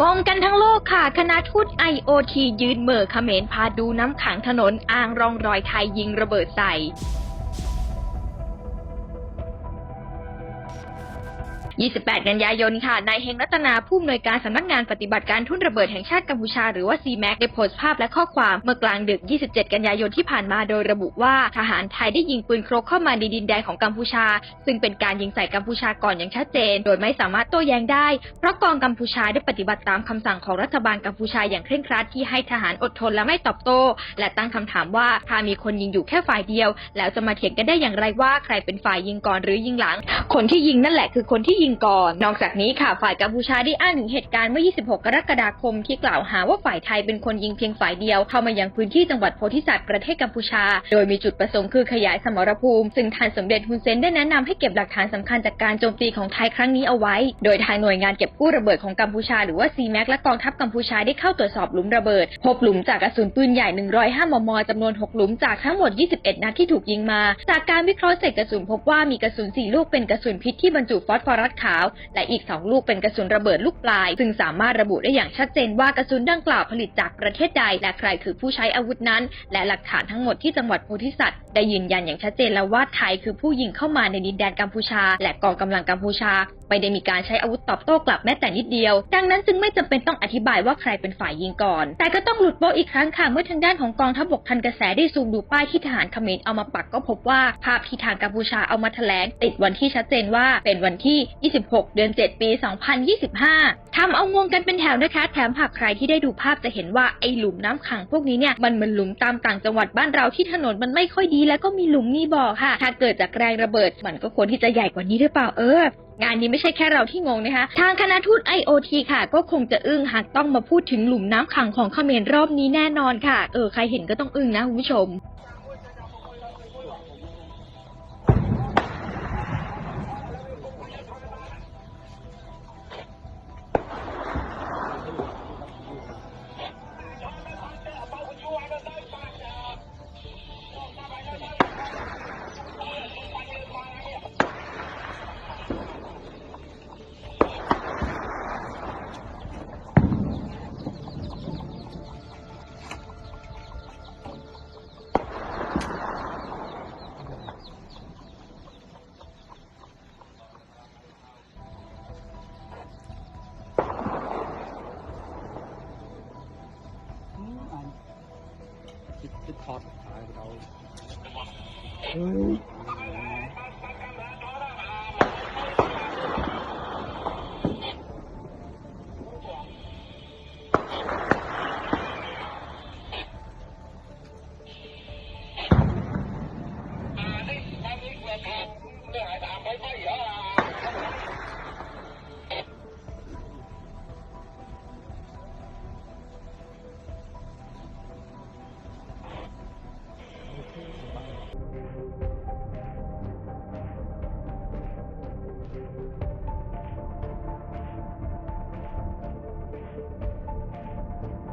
งงกันทั้งโลกค่ะ คณะทูต IOT ยืนเหม่อเขมรพาดูน้ำขังถนนอ้างรองรอยไทยยิงระเบิดใส่ 28 กันยายนค่ะ นายเฮงรัตนาผู้อำนวยการสำนักงานปฏิบัติการทุ่นระเบิดแห่งชาติกัมพูชาหรือว่า CMAC ได้โพสต์ภาพและข้อความเมื่อกลางดึก 27 กันยายนที่ผ่านมาโดยระบุว่าทหารไทยได้ยิงปืนโครกเข้ามาในดินแดนของกัมพูชา ซึ่งเป็นการยิงใส่กัมพูชาก่อนอย่างชัดเจน โดยไม่สามารถโต้แย้งได้ เพราะกองกัมพูชาได้ปฏิบัติตามคำสั่งของรัฐบาลกัมพูชาอย่างเคร่งครัดที่ให้ทหารอดทนและไม่ตอบโต้ และตั้งคำถามว่าถ้ามีคนยิงอยู่แค่ฝ่ายเดียว แล้วจะมาเถียงกันได้อย่างไรว่าใครเป็นฝ่ายยิงก่อนหรือยิงหลัง คนที่ยิงนั่นแหละคือคนที่ยิงก่อน นอกจากนี้ค่ะฝ่ายกัมพูชาได้อ้างถึงเหตุการณ์เมื่อ 26 กรกฎาคมที่กล่าวหาว่าฝ่ายไทยเป็นคนยิงเพียงฝ่ายเดียวเข้ามายังพื้นที่จังหวัดโพธิสัตว์ประเทศกัมพูชา โดยมีจุดประสงค์คือขยายสมรภูมิ ซึ่งท่านสมเด็จฮุนเซนได้แนะนำให้เก็บหลักฐานสำคัญจากการโจมตีของไทยครั้งนี้เอาไว้ โดยทางหน่วยงานเก็บกู้ระเบิดของกัมพูชาหรือว่า CMAC และกองทัพกัมพูชาได้เข้าตรวจสอบหลุมระเบิด พบหลุมจากกระสุนปืนใหญ่ 105 มมจำนวน 6 หลุมจากทั้งหมด 21 นัดที่ถูกยิงมา จากการวิเคราะห์เศษกระสุนพบว่ามีกระสุน 4 ลูกเป็นกระสุนพิษที่บรรจุฟอสฟอรัสขาว และอีก 2 ลูกเป็นกระสุนระเบิดลูกปลาย ซึ่งสามารถระบุได้อย่างชัดเจนว่ากระสุนดังกล่าวผลิตจากประเทศใด และใครคือผู้ใช้อาวุธนั้น และหลักฐานทั้งหมดที่จังหวัดโพธิสัตว์ได้ยืนยันอย่างชัดเจนแล้วว่าไทยคือผู้ยิงเข้ามาในดินแดนกัมพูชา และกองกำลังกัมพูชา ไม่ได้มีการใช้อาวุธตอบโต้กลับแม้แต่นิดเดียว ดังนั้นจึงไม่จำเป็นต้องอธิบายว่าใครเป็นฝ่ายยิงก่อน แต่ก็ต้องหลุดโป๊ะอีกครั้งค่ะเมื่อทางด้านของกองทัพบกทันกระแสได้ซูมดูป้ายที่ทหารเขมรเอามาปักก็พบว่าภาพที่ทางกัมพูชาเอามาแถลงติดวันที่ชัดเจนว่าเป็นวันที่26 เดือน 7 ปี 2025 ทำเอางงกันเป็นแถวนะคะ แถมหากใครที่ได้ดูภาพจะเห็นว่าไอหลุมน้ำขังพวกนี้เนี่ย มันเหมือนหลุมตามต่างจังหวัดบ้านเราที่ถนนมันไม่ค่อยดีแล้วก็มีหลุมมีบ่อค่ะ ถ้าเกิดจากแรงระเบิด มันก็ควรที่จะใหญ่กว่านี้หรือเปล่าเอองานนี้ไม่ใช่แค่เราที่งงนะคะ ทางคณะทูต IOT ค่ะ ก็คงจะอึ้งหากต้องมาพูดถึงหลุมน้ำขังของเขมรรอบนี้แน่นอนค่ะ เออใครเห็นก็ต้องอึ้งนะคุณผู้ชม อืมอันคิ